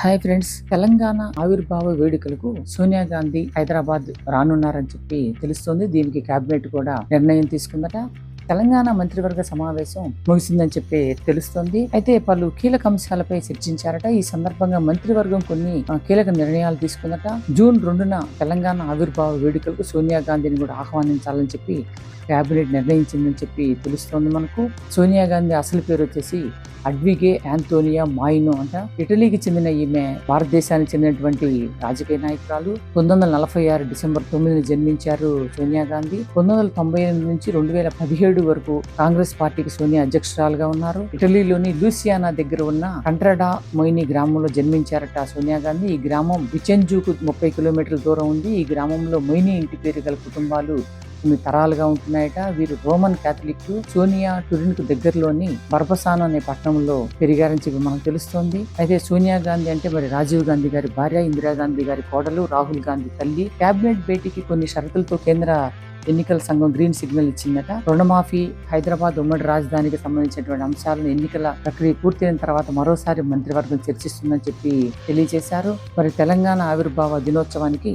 Hi friends. Telangana ఆవిర్భావ వేడుకలకు సోనియా గాంధీ హైదరాబాద్ రానున్నారని చెప్పి తెలుస్తోంది. దీనికి కేబినెట్ కూడా నిర్ణయం తీసుకుందట. తెలంగాణ మంత్రివర్గ సమావేశం ముగిసిందని చెప్పి తెలుస్తోంది. అయితే పలు కీలక అంశాలపై చర్చించారట. ఈ సందర్భంగా మంత్రివర్గం కొన్ని కీలక నిర్ణయాలు తీసుకుందట. జూన్ రెండున తెలంగాణ ఆవిర్భావ వేడుకలకు సోనియా గాంధీని కూడా ఆహ్వానించాలని చెప్పి కేబినెట్ నిర్ణయించిందని చెప్పి తెలుస్తోంది మనకు. సోనియా గాంధీ అసలు పేరు వచ్చేసి అడ్విగే యాంతోనియా మాయినో అంట. ఇటలీకి చెందిన ఈమె భారతదేశానికి చెందినటువంటి రాజకీయ నాయకురాలు. పంతొమ్మిది వందల నలభై ఆరు డిసెంబర్ తొమ్మిదిని జన్మించారు సోనియా గాంధీ. పంతొమ్మిది వందల తొంభై ఎనిమిది నుంచి రెండు వేల పదిహేడు వరకు కాంగ్రెస్ పార్టీకి సోనియా అధ్యక్షురాలుగా ఉన్నారు. ఇటలీలోని లూసియానా దగ్గర ఉన్న కంట్రడా మొయిని గ్రామంలో జన్మించారట సోనియా గాంధీ. ఈ గ్రామం విచెంజుకు ముప్పై కిలోమీటర్ల దూరం ఉంది. ఈ గ్రామంలో మొయిని ఇంటి పేరు గల కుటుంబాలు కొన్ని తరాలుగా ఉంటున్నాయట వీరు రోమన్ క్యాథలిక్ సోనియా టురిన్కు దగ్గరలోని బర్బసాన్ అనే పట్టణంలో పెరిగారని చెప్పి మనకు తెలుస్తోంది. అయితే సోనియా గాంధీ అంటే మరి రాజీవ్ గాంధీ గారి భార్య ఇందిరాగాంధీ గారి కోడలు రాహుల్ గాంధీ తల్లి. కేబినెట్ భేటీకి కొన్ని షరతులతో కేంద్ర ఎన్నికల సంఘం గ్రీన్ సిగ్నల్ ఇచ్చిందట. రుణమాఫీ హైదరాబాద్ ఉమ్మడి రాజధానికి సంబంధించినటువంటి అంశాలను ఎన్నికల ప్రక్రియ పూర్తయిన తర్వాత మరోసారి మంత్రివర్గం చర్చిస్తుందని చెప్పి తెలియజేశారు. మరి తెలంగాణ ఆవిర్భావ దినోత్సవానికి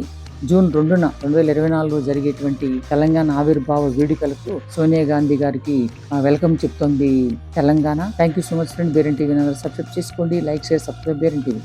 జూన్ రెండున రెండు వేల ఇరవై నాలుగులో జరిగేటువంటి తెలంగాణ ఆవిర్భావ వేడుకలకు సోనియా గాంధీ గారికి వెల్కమ్ చెప్తోంది Telangana. Thank you so much friend బేరెన్ TV subscribe చేసుకోండి. లైక్ షేర్ సబ్స్క్రైబ్ బేరెన్ టీవీ